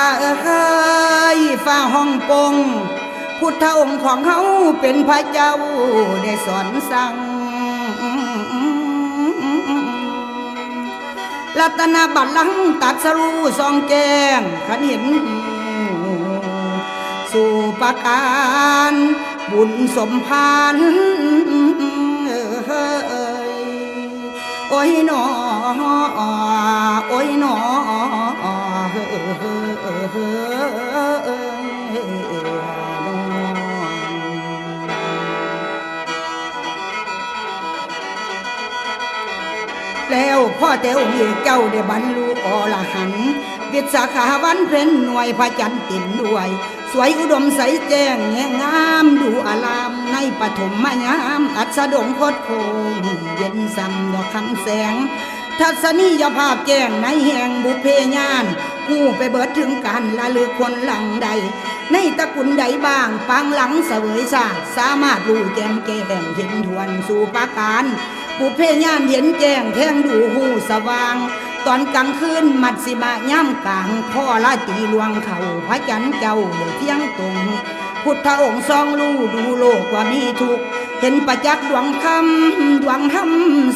ฝ่าเอ้ยฝ่าห้องปง พุทธองค์ของเขาเป็นพระเจ้าได้สอนสั่งรัตนบัตรลังตัดสรูสองแกงขันเห็น สู่ประการบุญสมพานเอ้ยโอ้ยหนอโอ้ยหนอ แล้วพ่อแต่องค์เจ้าได้บรรลุอรหันต์วิสาขาวันเพ็ญหน่วยพระจันทร์ตินด้วย สวยอุดมใสแจ้งแง่งามดูอารามในปฐมมยามอัศดงโคตรโคงเย็นซ้ำดอกคำแสง ทัศนียภาพแจ้งในแห่งบุเพญาณ หูไปเบิดถึงการละลึกคนหลังใด ในตะกุลใดบ้างปางหลังเสวยศาสสามารถรู้แจ้งแก้งเห็นทวนสู่ปราการบุพเพญาณเห็นแจ้งแทงดูหูสว่าง ตอนกลางคืนมัดสิบะย่ำกลางพ่อละตีลวงเขาพระจันเจ้าเดือเที่ยงตรงพุทธองค์ทรงรู้ดูโลกว่ามีทุกข์ เห็นประจักษ์ดวงคำดวงธรรม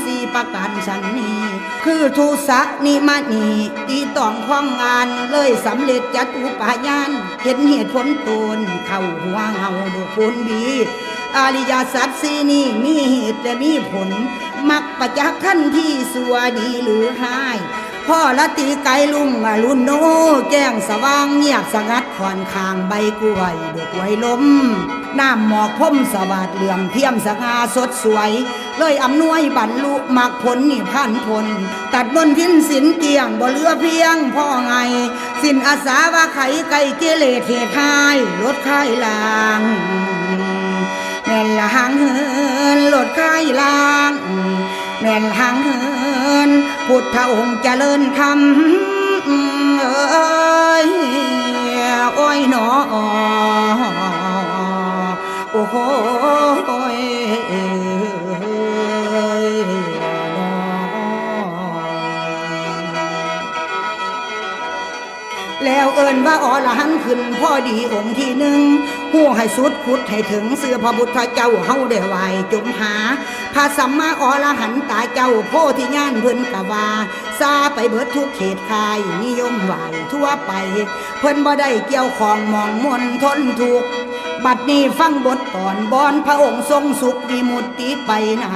สี่ประการฉันนี้ คือทุสะนิมานีตีต้องข้องงานเลยสำเร็จจตุปายาน เห็นเหตุผลตนเข้าหัวเงาดูผลบีอริยสัจสีนี้มีเหตุและมีผล มักประจักษ์ขั้นที่สัวดีหรือหาย พ่อละตีไกลลุงอรุณโนแจ้งสว่างเงียบสงัดขอนคางใบกล้วยดอกไว้ล้มน้ำหมอกพ่มสวัสดเหลือมเทียมสงาสดสวย เลยอำนวยบรรลุมักผลนิพพานผล ตัดบนทินสินเกียงบ่เลือเพียงพ่อไง สินอาสาว่าไขไก่เกเลเหตุหายลดไข้ลางแม่นละหางเหินลดค่ลาง แม่นหางเหินพุทธองค์เจริญธรรมเออ แล้วเอินว่าอรหันขึ้นพ่อดีองค์ที่หนึ่งหู้ให้สุดขุดให้ถึงเสื้อพระพุทธเจ้าเฮาได้ไหวจมหาพระสัมมาอรหันตาเจ้าโพธิญาณเพิ่นกะว่าซาไปเบิดทุกเขตคายนิยมไหวทั่วไป เพิ่นบ่ได้เกี่ยวของมองมนทนทุกบัดนี้ฟังบทตอนบอนพระองค์ทรงสุขวิมุตติไปนา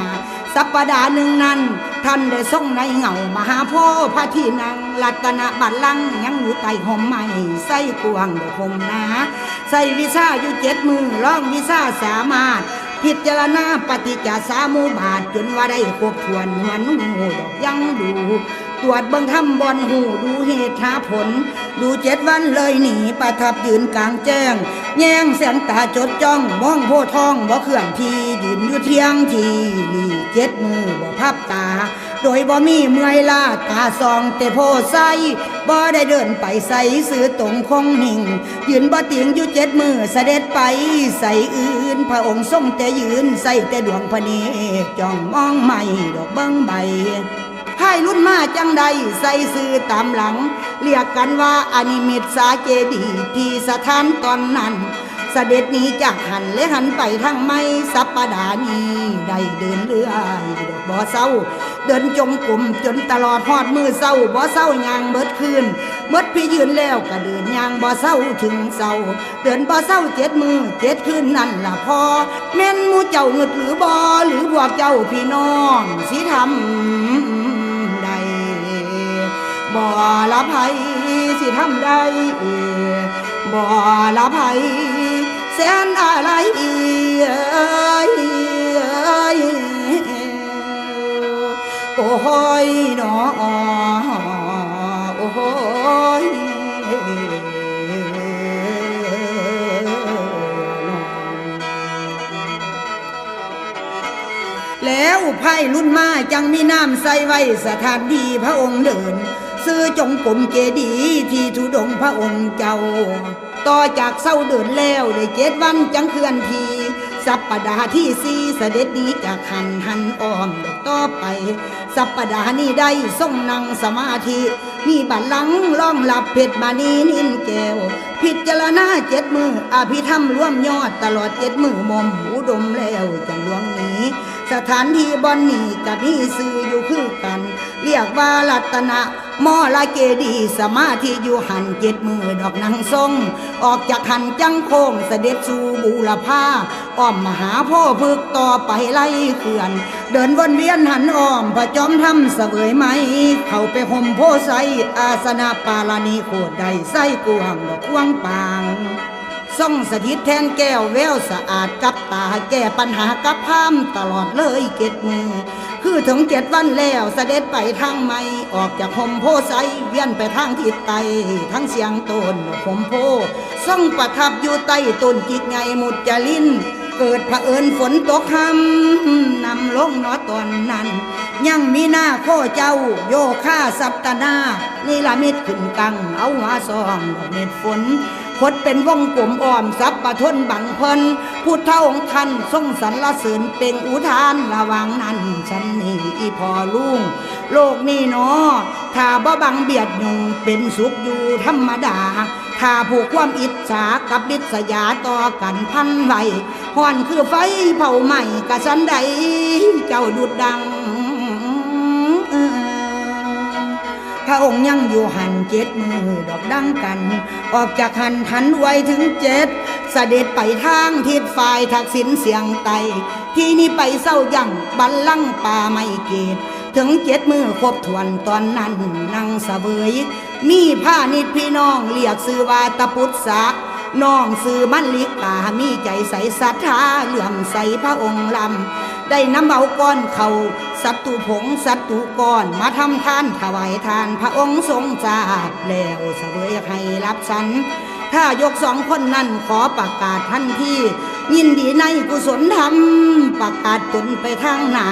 สัปปดาห์หนึ่งนั้น ท่านได้ทรงในเงามหาพธิ์พระที่นั่ง รัตนบัลลังก์ยังอยู่ใต้ห่มไม้ใส่กวางดอกคมนาใส่วิชาอยู่เจ็ดมือร้องวิชาสามารถ พิจารณาปฏิจจสามุบาทจนว่าได้ครบถ้วนเหมือนหูดอกยังดูตรวจเบิ่งทำบอนหูดูเหตุหาผล ดูเจ็ดวันเลยหนีประทับยืนกลางแจ้ง แย่งแสงตาจดจ้องมองโพธทองบ่เคลื่อนทียืนอยู่เที่ยงทีนี่เจ็ดมือบ่พับตา โดยบ่มีเมื่อยล้าตาซองแต่โพใสบ่ได้เดินไปใส่ซื้อตรงคงนิ่ง ยืนบ่ติงอยู่เจ็ดมือเสด็จไปใส่อื่น พระองค์ทรงแต่ยืนใส่แต่ดวงพระเนตรจ้องมองไม่ดอกเบิ้งใบพายรุ่นมาจังใดใส่ซื้อตามหลัง เรียกกันว่าอนิมิตสาเจดีที่สถานตอนนั้นเสด็จนี้จากหันและหันไปทางไม่สัปปดาห์นี้ได้เดินเรื่อยดอกบ่อเศร้า เดินจงกลุ่มจนตลอดหอดมือเศร้าบ่เศร้ายางเบิดคืนเบิดพี่ยืนแล้วก็เดินยางบ่เศร้าถึงเศร้าเดินบ่เศร้าเจ็ดมือเจ็ดคืนนั่นละพอแม่นมูเจ้าเงึดหรือบ่หรือพวกเจ้าพี่น้องสิทำใดบ่ละไผสิทำได้บ่ละไผแสนอะไรเอ้ โอ้ยหนอโอ้ยแล้วไพ่รุ่นมาจังมีน้ำใส่ไว้สถานที่พระองค์เดิน ซื้อจงกลมเจดีย์ที่ทุดงพระองค์เจ้า ต่อจากเศร้าเดินแล้วได้เจ็ดวันจังเคลื่อนที สัปปดาห์ที่สี่เสด็จหนีจากหันหันอ้อมต่อไป สัปปดาห์นี้ได้ทรงนั่งสมาธิ มีบัลลังล่องหลับเพชรบานีนินแก้ว พิจารณาเจ็ดมืออภิธรรมร่วมยอดตลอดเจ็ดมือมอมหูดมแล้วจังหลวงนี้ สถานที่บอนนี่กับนี่ซื้ออยู่คือกัน เรียกว่ารัตนะมอลาเกดีสมาธิอยู่หันเจ็ดมือดอกนางทรง ออกจากหันจังโคงเสด็จสู่บูรพาอ้อมมหาพ่อพึกต่อไปไล่เขื่อน เดินวนเวียนหันอ้อมพระจอมทำเสวยไหม เข้าไปห่มโพไซอาสนะปาลานีโคดใดไส้กวางดอกกวางปาง ส่องสถิตแทนแก้วแววสะอาดกับตาแก้ปัญหากับพามตลอดเลยเก็ดมือ คือถึงเจ็ดวันแล้วเสด็จไปทางไม่ออกจากหมโพไซเวียนไปทางทิศใต้ทั้งเสียงตนหมโพส่องประทับอยู่ใต้ต้นจิกไงมุดจลินเกิดเผอิญฝนตกคำนำลงนอตอนนั้น ยังมีหน้าโคเจ้า โยค่าสัปตนา นี่ละมิดขึ้นกัง เอาหัวซองเม็ดฝน คดเป็นว่องกลมอ้อมสับปะทนบังเพลินพุทธองค์ท่านทรงสรรเสริญเป็นอุทานระวังนั้นฉันนี่อีพอลุงโลกนี้เนอถ้าบ่บังเบียดยุงเป็นสุขอยู่ธรรมดาถ้าผูกความอิจฉากับดิษยาต่อกันพันไว้ห่อนคือไฟเผาไหม้กะสันใดเจ้าดุดดัง พระองค์ยังอยู่หันเจ็ดมือดอกดังกัน ออกจากหันทันไวถึงเจ็ดเสด็จไปทางทิศฝ่ายทักษิณเสียงไต ที่นี่ไปเศร้ายังบัลลังก์ป่าไม่เกตถึงเจ็ดมือครบถ้วนตอนนั้นนั่งเสวยมีผ้านิดพี่น้องเรียกซื้อว่าตะพุทธสักน้องซื้อมันลิกามีใจใสศรัทธาเหลื่อมใสพระองค์ลำ ได้น้ำเอาก้อนเขาสัตตุผงสัตตุก้อนมาทำทานถวายทานพระองค์ทรงทราบแล้วเสวยให้รับสัน ถ้ายกสองคนนั้นขอประกาศทันทียินดีในกุศลธรรมประกาศตนไปทางหนา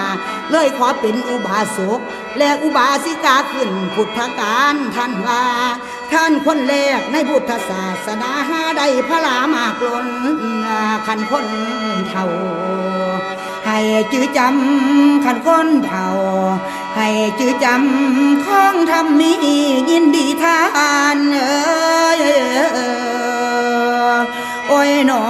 เลยขอเป็นอุบาสกและอุบาสิกาขึ้นพุทธการท่านว่า ท่านคนแรกในพุทธศาสนาหาได้พระลามากลนขันคนเท่า ให้จื้อจำขันคนเท่าให้จื้อจำของทำมียินดีทานเอยโอ้ยหนอ